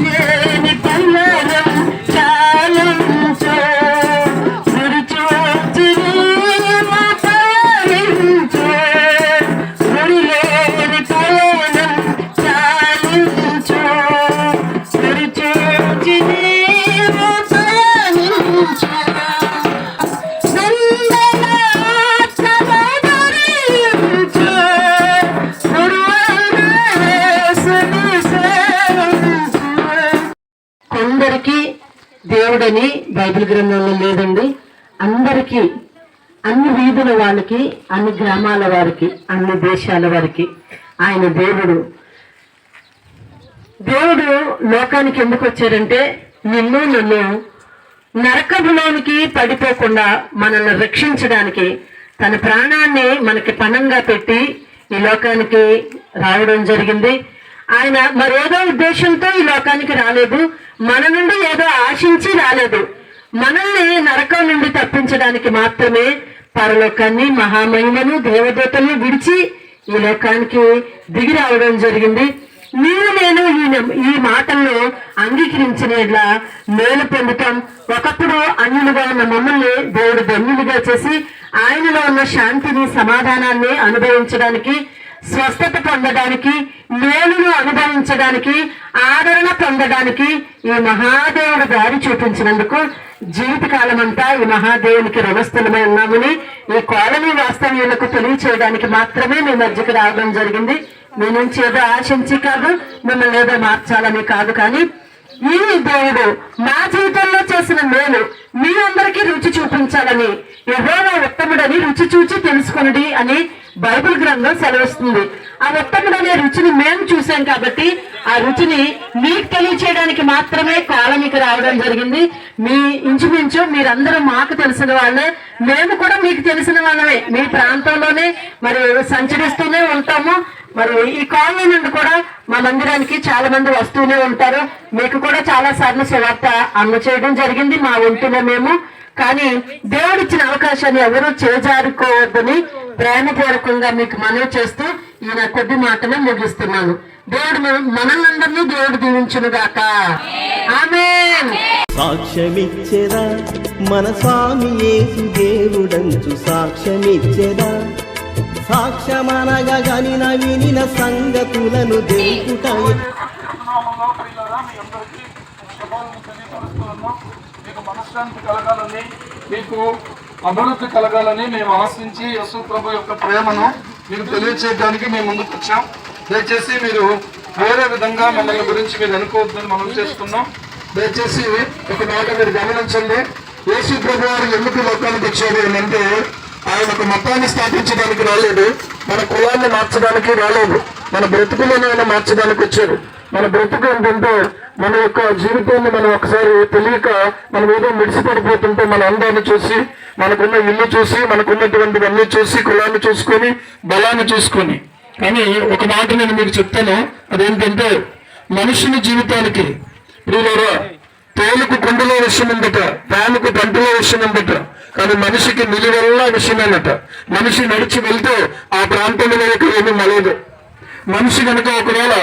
Yeah. దేవుడని Bible గ్రంథంలో లేదండి. అందరికీ అన్ని వీధుల వాళ్ళకి అన్ని గ్రామాల వారికి అన్ని దేశాల వారికి ఆయన దేవుడు. దేవుడు లోకానికి ఎందుకు వచ్చారంటే నిన్ను నన్ను నరకములోనికి పడిపోకుండా మనల్ని రక్షించడానికి తన ప్రాణాన్ని మనకి పణంగా పెట్టి ఈ లోకానికి రావడం జరిగింది. ఆయన మరేదో ఉద్దేశంతో ఈ లోకానికి రాలేదు. మన నుండి ఏదో ఆశించి రాలేదు. మనల్ని నరకం నుండి తప్పించడానికి మాత్రమే పరలోకాన్ని మహామహిమను దేవదూతల్ని విడిచి ఈ లోకానికి దిగి రావడం జరిగింది. నీవు నేను ఈ ఈ మాటలను అంగీకరించిన మేలు పొందుతాం. ఒకప్పుడు అన్యులుగా ఉన్న మమ్మల్ని దేవుడు ధన్యులుగా చేసి ఆయనలో ఉన్న శాంతిని సమాధానాన్ని అనుభవించడానికి స్వస్థత పొందడానికి మేలును అనుభవించడానికి ఆదరణ పొందడానికి ఈ మహాదేవుడు దారి చూపించినందుకు జీవితకాలం అంతా ఈ మహాదేవునికి రుణస్థలమై ఉన్నామని ఈ కాలనీ వాస్తవ్యులకు తెలియచేయడానికి మాత్రమే మీ మధ్యకి రావడం జరిగింది. మీ నుంచి ఏదో ఆశించి కాదు మిమ్మల్ని ఏదో మార్చాలని కాదు కానీ ఈ దేవుడు మా జీవితంలో చేసిన మేలు మీ అందరికీ రుచి చూపించాలని ఎవరో ఉత్తముడని రుచి చూచి తెలుసుకొనడి అని బైబిల్ గ్రంథం సెలవిస్తుంది. ఆ ఉత్తముడనే రుచిని మేము చూసాం కాబట్టి ఆ రుచిని మీకు తెలియచేయడానికి మాత్రమే కాలనీకి రావడం జరిగింది. మీ ఇంచుమించు మీరందరూ మాకు తెలిసిన వాళ్ళే. మేము కూడా మీకు తెలిసిన వాళ్ళమే. మీ ప్రాంతంలోనే మరి సంచరిస్తూనే ఉంటాము. మరి ఈ కాలనీ నుండి కూడా మా మందిరానికి చాలా మంది వస్తూనే ఉంటారు. మీకు కూడా చాలా సార్లు సువార్త అందచేయడం జరిగింది. మా ఒంటిలో మేము కానీ దేవుడిచ్చిన అవకాశాన్ని ఎవరూ చేజారుకోవద్దని ప్రేమపూర్వకంగా మీకు మనవి చేస్తూ ఈయన కొద్ది మాటలు ముగిస్తున్నాను దేవుడు మన- మనల్నందరినీ దేవుడు దీవించును గాక ఆమె సాక్ష్యమిచ్చెదా మన స్వామి యేసు దేవుడంచు సాక్ష్యమిచ్చెదా సాక్ష్యమనగా గనిన వినిన సంగతులను తెలుపుట నామంలో ప్రియులారా మీ అందరికీ శుభాలను తెలియపరుస్తున్నాం మీకు కలగాలని మీకు అభివృద్ధి కలగాలని మేము ఆశించి యశు ప్రభు యొక్క ప్రేమను మీకు తెలియచేయడానికి మేము ముందుకు వచ్చాం దయచేసి మీరు వేరే విధంగా మమ్మల్ని గురించి మీరు అనుకోవద్దని మనం చేస్తున్నాం. దయచేసి ఒక మాట మీరు గమనించండి. యేసు ప్రభు వారు ఎందుకు లోకానికి వచ్చారు అంటే ఆయన ఒక మతాన్ని స్థాపించడానికి రాలేదు. మన కులాన్ని మార్చడానికి రాలేదు. మన బ్రతుకులను ఆయన మార్చడానికి వచ్చారు మన బ్రతుకు ఏంటంటే మన యొక్క జీవితాన్ని మనం ఒకసారి తెలియక మనం ఏదో మిడిసిపడిపోతుంటే మన అందాన్ని చూసి మనకున్న ఇల్లు చూసి మనకున్నటువంటివన్నీ చూసి కులాన్ని చూసుకొని బలాన్ని చూసుకొని. కానీ ఒక మాట నేను మీకు చెప్తాను. అదేంటంటే మనుషుని జీవితానికి ప్రియులరా తేలుకు కుండలో విషయం ఉందట పాముకు పంటలో విషయం ఉందట కానీ మనిషికి నిలువెల్లా విషయమేనట మనిషి నడిచి వెళ్తే ఆ ప్రాంతంలో ఏమీ మలదు మనిషి కనుక ఒకవేళ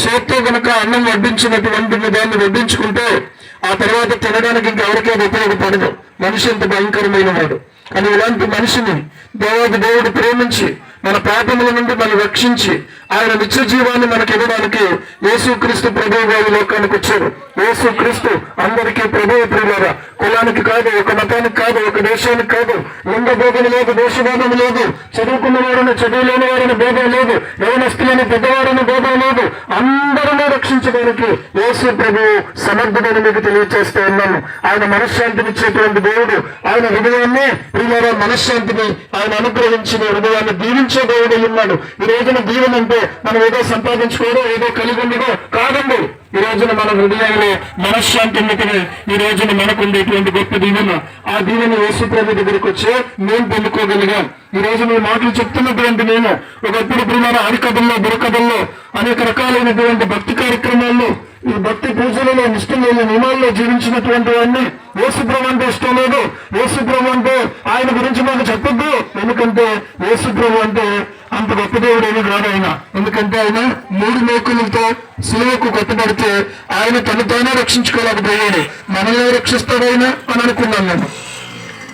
చేత్తో కనుక అన్నం వడ్డించినటువంటి దాన్ని వడ్డించుకుంటే ఆ తర్వాత తినడానికి ఇంకెవరికే ఉపయోగపడదు. మనిషి ఇంత భయంకరమైన వాడు. అని ఇలాంటి మనిషిని దేవుడు దేవుడు ప్రేమించి మన పాపముల నుండి మనం రక్షించి ఆయన నిత్య జీవాన్ని మనకి ఇవ్వడానికి యేసుక్రీస్తు ప్రభు గారి లోకానికి వచ్చారు యేసు క్రీస్తు అందరికీ ప్రభు ప్రియులరా కులానికి కాదు ఒక మతానికి కాదు ఒక దేశానికి కాదు లింగ భేదం లేదు దేశభేదం లేదు చదువుకున్న వారిని చదువు లేని వారిని భేదం లేదు యవనస్తులని పెద్దవారిని భేదం లేదు. అందరినీ రక్షించడానికి యేసు ప్రభు సమర్థుడని మీకు తెలియజేస్తూ ఉన్నాను ఆయన మనశ్శాంతినిచ్చేటువంటి దేవుడు ఆయన హృదయాన్ని ప్రియులరా మనశ్శాంతిని ఆయన అనుగ్రహించిన హృదయాన్ని దీవించే దేవుడు ఉన్నాడు. ఈ రోజున దీవెనంటే మనం ఏదో సంపాదించుకోవడం ఏదో కలిగి ఉండడం కాదండి. ఈ రోజున మన హృదయాలే మనశ్శాంతి ఉన్నతనే ఈ రోజున మనకు ఉండేటువంటి గొప్ప దీవెన. ఆ దీవెన యేసుప్రభు దగ్గరికి వచ్చి మేము పొందుకోగలిగాం. ఈ రోజు మీ మాటలు చెప్తున్నటువంటి నేను ఒకప్పుడు ప్రియులారా హరికథల్లో బురకథల్లో అనేక రకాలైనటువంటి భక్తి కార్యక్రమాల్లో ఈ భక్తి పూజలలో నిష్ఠమైన నియమాల్లో జీవించినటువంటి వాడిని యేసుప్రభు అంటే ఇష్టం లేదు. యేసుప్రభు అంటే ఆయన గురించి మాకు చెప్పొద్దు. ఎందుకంటే యేసుప్రభు అంటే గొప్ప దేవుడు కాదు ఆయన ఎందుకంటే ఆయన మూడు మేకులతో సులువకు కొట్టబడితే ఆయన తనతోనే రక్షించుకోలేకపోయాడు. మనల్ని రక్షిస్తాడు ఆయన అని అనుకున్నాను నేను.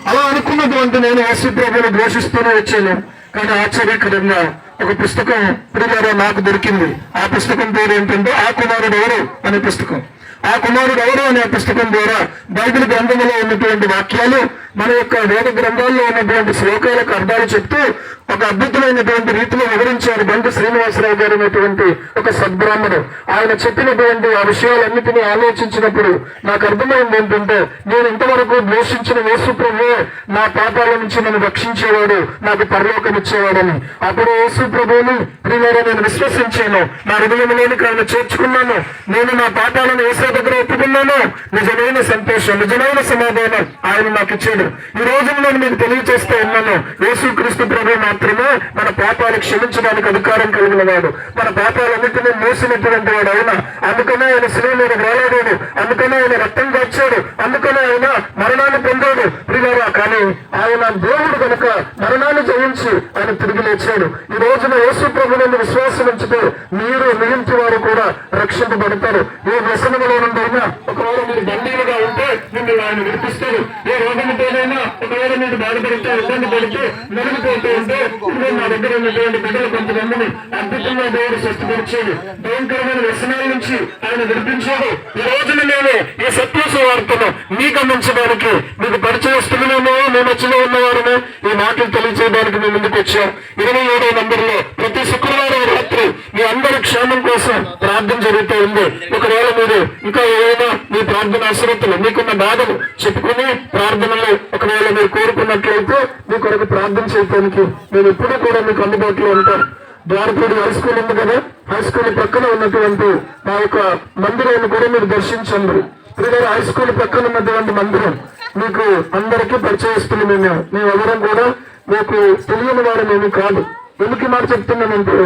అలా అనుకున్నటువంటి నేను యేసుప్రభుని ఘోషిస్తూనే వచ్చాను. కానీ ఆశ్చర్యకరంగా ఒక పుస్తకం ఇప్పుడు నాకు దొరికింది. ఆ పుస్తకం పేరు ఏంటంటే ఆ కుమారుడు ఎవరు? అనే పుస్తకం. ఆ కుమారుడు ఎవరు అనే పుస్తకం ద్వారా బైబిల్ గ్రంథంలో ఉన్నటువంటి వాక్యాలు మన యొక్క వేద గ్రంథాల్లో ఉన్నటువంటి శ్లోకాలకు అర్థాలు చెప్తూ ఒక అద్భుతమైనటువంటి రీతిలో వివరించారు బండి శ్రీనివాసరావు గారు అనేటువంటి ఒక సద్బ్రాహ్మణుడు ఆయన చెప్పినటువంటి ఆ విషయాలన్నిటినీ ఆలోచించినప్పుడు నాకు అర్థమైంది ఏంటంటే నేను ఇంతవరకు ద్వేషించిన యేసుప్రభువే నా పాపాల నుంచి నన్ను రక్షించేవాడు నాకు పరలోకం ఇచ్చేవాడని. అప్పుడు యేసుప్రభువుని నేను విశ్వసించాను. నా హృదయంలోనికి ఆయన చేర్చుకున్నాను. నేను నా పాపాలను యేసు దగ్గర ఒప్పుకున్నాను. నిజమైన సంతోషం నిజమైన సమాధానం ఆయన నాకు ఇచ్చాడు. ఈ రోజు నేను మీకు తెలియజేస్తూ ఉన్నాను. యేసు క్రీస్తు ప్రభు మాత్రమే మన పాపాలు క్షమించడానికి అధికారం కలిగిన వాడు. మన పాపాలన్నింటినీ మూసినటువంటి వాడు ఆయన. అందుకనే ఆయన శిలువ మీద వేలాడాడు. అందుకనే ఆయన రక్తం కాచాడు అందుకనే ఆయన మరణాన్ని పొందాడు. ప్రియారా కానీ ఆయన దేవుడు కనుక మరణాన్ని జయించి ఆయన తిరిగి లేచాడు. ఈ రోజున యేసు ప్రభువుని విశ్వాసం ఉంచితే మీరు మిగించి వారు కూడా రక్షింపబడతారు. ఏ వ్యసనములో నుండి అయినా ఒకవేళ మీరు బందీలుగా ఉంటే మిమ్మల్ని ఆయన విడిపిస్తారు. ఏ రోగంతోనైనా ఒకవేళ మీరు బాధపడితే ఇబ్బంది పెడితే మెరుగుపోతూ ఉంటే ఇప్పుడు నా దగ్గర ఉన్నటువంటి బిడ్డలు కొంతమందిని అద్భుతంగా దేవుడు స్వస్థపరిచాడు. భయంకరమైన వ్యసనాల నుంచి ఆయన విడిపించాడు. ఈ రోజున నేను ఈ సత్యోస వార్తను మీకు అందించడానికి మీకు పరిచయస్తున్నామో మేము వచ్చిన ఉన్నవారము? ఈ మాటలు తెలియజేయడానికి మేము ముందుకు వచ్చాం. ఇరవై ఏడో నంబర్లో ప్రతి శుక్రవారం రాత్రి మీ అందరి క్షేమం కోసం ప్రార్థన జరుగుతూ ఉంది. ఒకవేళ మీరు ఇంకా ఏదైనా మీ ప్రార్థన అసరత్తులు మీకున్న బాధలు చెప్పుకుని ప్రార్థనలు ఒకవేళ మీరు కోరుకున్నట్లయితే మీ కొరకు ప్రార్థన చేయడానికి మేము ఎప్పుడూ కూడా మీకు అందుబాటులో ఉంటాం. ద్వారపూడి హై స్కూల్ ఉంది కదా? హై స్కూల్ పక్కన ఉన్నటువంటి మా యొక్క మందిరాన్ని కూడా మీరు దర్శించండి. ప్రియులారా, హై స్కూల్ పక్కన ఉన్నటువంటి మందిరం. మీకు అందరికీ పరిచయస్తులు మేము. మేమెవరం కూడా మీకు తెలియని వారు మేము కాదు. ఎందుకు మాట చెప్తున్నానంటే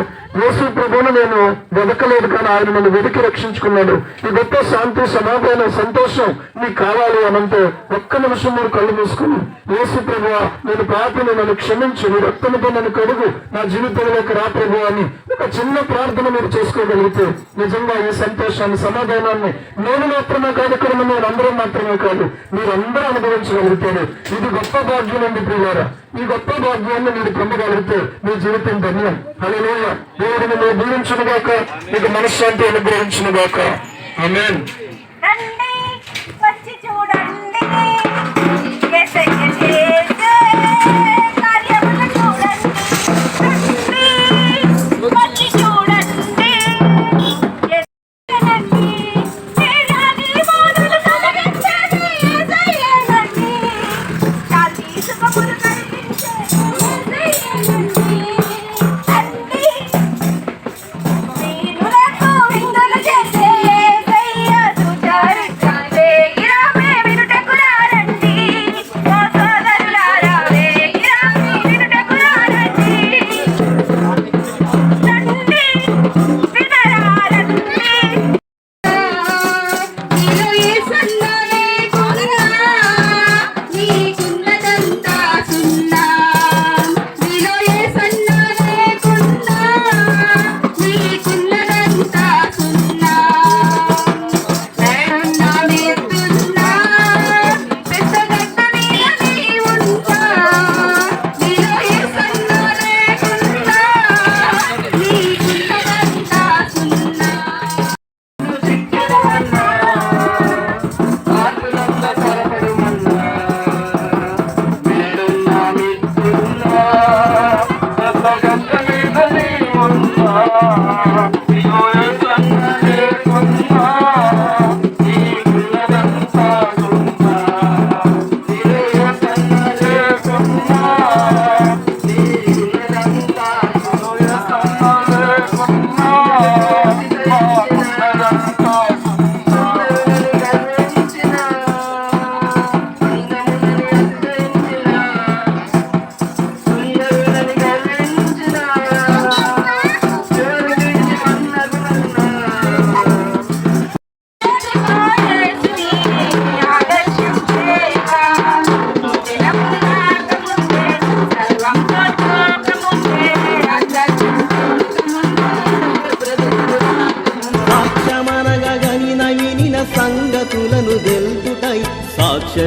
యేసు ప్రభువును నేను వెతకలేదు కానీ ఆయన నన్ను వెతికి రక్షించుకున్నాడు. ఈ గొప్ప శాంతి సమాధానం సంతోషం నీకు కావాలి అనంటే ఒక్క నిమిషం మీరు కళ్ళు మూసుకుని యేసు ప్రభు నేను పాపని నన్ను క్షమించు నీ రక్తముతో నన్ను కడుగు నా జీవితంలోకి రా ప్రభు అని ఒక చిన్న ప్రార్థన మీరు చేసుకోగలిగితే నిజంగా ఈ సంతోషాన్ని సమాధానాన్ని నేను మాత్రమే కాదు ఇక్కడ ఉన్న మీరు అందరూ మాత్రమే కాదు మీరందరూ అనుభవించగలుగుతారు ఇది గొప్ప భాగ్యం అండి ప్రియారా ఈ గొప్ప భాగ్యాన్ని మీరు పొందగలిగితే మీ జీవితం ధన్యం. హల్లెలూయా. దేవుడిని నువ్వు మీరు దీవించునుగాక నీకు మనశ్శాంతి అనుగ్రహించునుగాక గాక. ఆమెన్. చూడండి.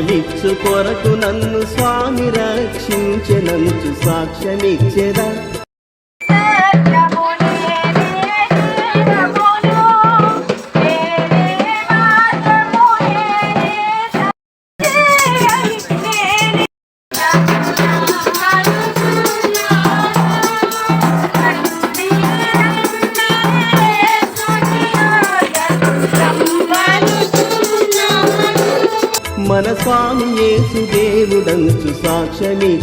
సాక్ష్యమిచ్చు కొరకు నన్ను స్వామి రక్షించెనంచు సాక్ష్యమిచ్చెదా? దేవుడంచు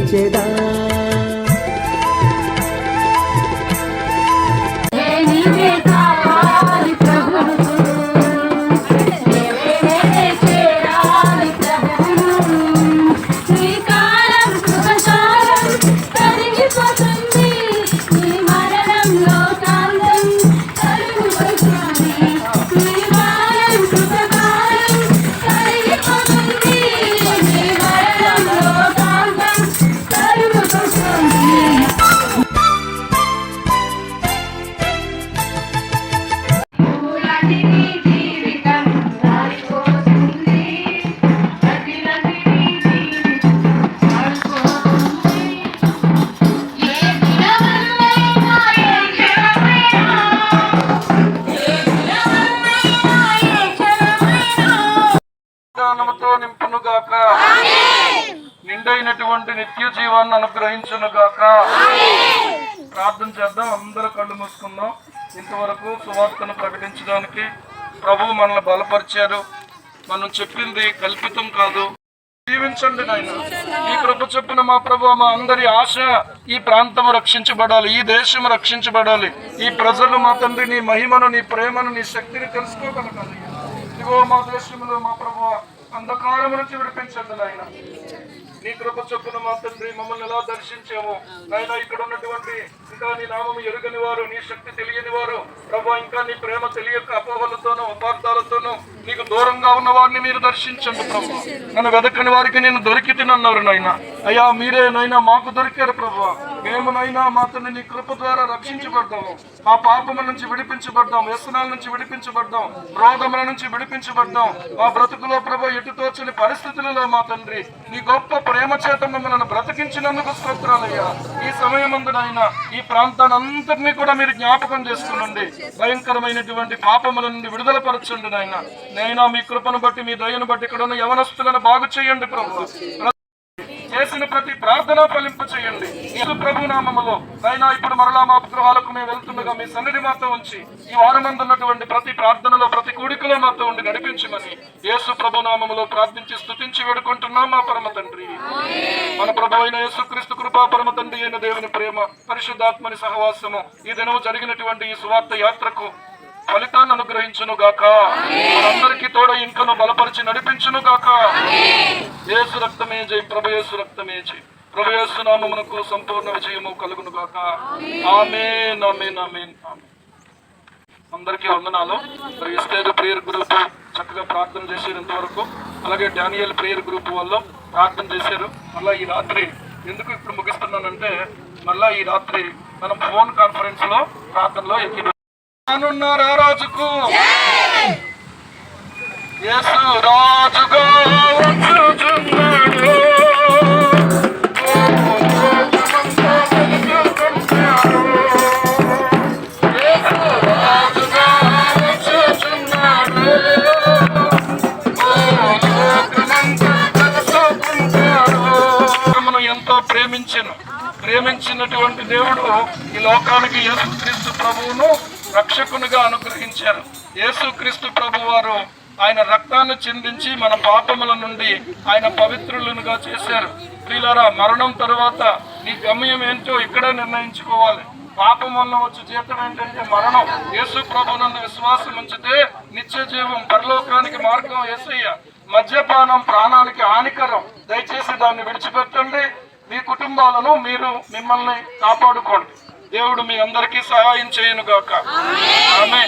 జీవాన్ని అనుగ్రహించును గాక ప్రార్థన చేద్దాం అందరూ కళ్ళు మూసుకుందాం. ఇంతవరకు సువార్తను ప్రకటించడానికి ప్రభు మనల్ని బలపరిచారు మనం చెప్పింది కల్పితం కాదు. జీవించండి నాయన. ఈ కృప చొప్పున మా ప్రభు మా అందరి ఆశ ఈ ప్రాంతం రక్షించబడాలి ఈ దేశం రక్షించబడాలి. ఈ ప్రజలు మా తండ్రి నీ మహిమను నీ ప్రేమను నీ శక్తిని తెలుసుకోగలగాలి. ఇదిగో మా దేశంలో మా ప్రభు అంధకారం నుంచి విడిపించండి నాయన. నీ కృప చొప్పున మా తండ్రి మమ్మల్ని ఎలా దర్శించాము నాయన ఇక్కడ ఉన్నటువంటి ఇంకా నీ నామము ఎరుగని వారు నీ శక్తి తెలియని వారు ప్రభా ఇంకా నీ ప్రేమ తెలియక అపోహలతోనూ అపార్థాలతోనూ నీకు దూరంగా ఉన్న వారిని మీరు దర్శించండి ప్రభు. నన్ను వెదకని వారికి నేను దొరికి తినన్నారు నాయన. అయ్యా మీరే నైనా మాకు దొరికారు ప్రభా. మేమునైనా నైనా నీ కృప ద్వారా రక్షించబడ్డాము. ఆ పాపముల నుంచి విడిపించబడ్డాం. వ్యసనాల నుంచి విడిపించబడ్డాం. రోగముల నుంచి విడిపించబడ్డాం. మా బ్రతుకులో ప్రభు ఎటు తోచని పరిస్థితులలో మా తండ్రి నీ గొప్ప ప్రేమ చేత మమ్మల్ని బ్రతికించినందుకు స్తోత్రాలయ్యా. ఈ సమయమందునైనా ఈ ప్రాంతాన్ని అంతటినీ కూడా మీరు జ్ఞాపకం చేసుకునండి. భయంకరమైనటువంటి పాపముల నుండి విడుదల పరచండి నాయన. నైనా మీ కృపను బట్టి మీ దయను బట్టి ఇక్కడ ఉన్న యవనస్తులను బాగు చేయండి ప్రభు. చేసిన ప్రతి ప్రార్థన ఫలింప చేయండి. యేసు ప్రభు నామములో. అయినా ఇప్పుడు మరలా మా గృహాలకు మేము వెళ్తుండగా మీ సన్నిధి మాతో ఉంచి ఈ వారమందు ఉన్నటువంటి ప్రతి ప్రార్థనలో ప్రతి కూడికలో మాతో ఉండి నడిపించమని యేసు ప్రభు నామములో ప్రార్థించి స్తుతించి వేడుకుంటున్నాం మా పరమ తండ్రి. మన ప్రభు అయిన యేసు క్రీస్తు కృపా పరమ తండ్రి అయిన దేవుని ప్రేమ పరిశుద్ధాత్మని సహవాసము ఈ దినము జరిగినటువంటి ఈ సువార్త యాత్రకు ఫలితాన్ని అనుగ్రహించును గాక మనందరికీ తోడ ఇంకను బలపరిచి నడిపించును గాక ఏసు రక్తమే జై ప్రభయేసు రక్తమే జై. ప్రభయేసు నామమునకు సంపూర్ణ విజయము కలుగును గాక ఆమేన్ నమే నమే ఆమేన్. అందరికీ వందనాలు. మరి ఇస్తేరు ప్రేయర్ గ్రూప్ చక్కగా ప్రార్థన చేసేది ఇంతవరకు. అలాగే డానియల్ ప్రేయర్ గ్రూప్ వాళ్ళు ప్రార్థన చేశారు. మళ్ళీ ఈ రాత్రి ఎందుకు ఇప్పుడు ముగిస్తున్నానంటే మళ్ళీ ఈ రాత్రి మనం ఫోన్ కాన్ఫరెన్స్లో ప్రార్థనలో ఎక్కి రానున్నారా రాజుకు. యేసు రాజుగా వచ్చుచున్నాడు. ఎంతో ప్రేమించను. ప్రేమించినటువంటి దేవుడు ఈ లోకానికి యేసుక్రీస్తు ప్రభువును రక్షకునిగా అనుగ్రహించారు. యేసుక్రీస్తు ప్రభు వారు ఆయన రక్తాన్ని చిందించి మన పాపముల నుండి ఆయన పవిత్రులుగా చేశారు. ప్రియులారా మరణం తరువాత నీ గమ్యం ఏంటో ఇక్కడే నిర్ణయించుకోవాలి. పాపం వల్ల వచ్చే జీతం ఏంటంటే మరణం. యేసు ప్రభునందు విశ్వాసం ఉంచితే నిత్య జీవం పరలోకానికి మార్గం యేసయ్య మద్యపానం ప్రాణానికి హానికరం. దయచేసి దాన్ని విడిచిపెట్టండి. మీ కుటుంబాలను మీరు మిమ్మల్ని కాపాడుకోండి. దేవుడు మీ అందరికీ సహాయం చేయను గాక ఆమె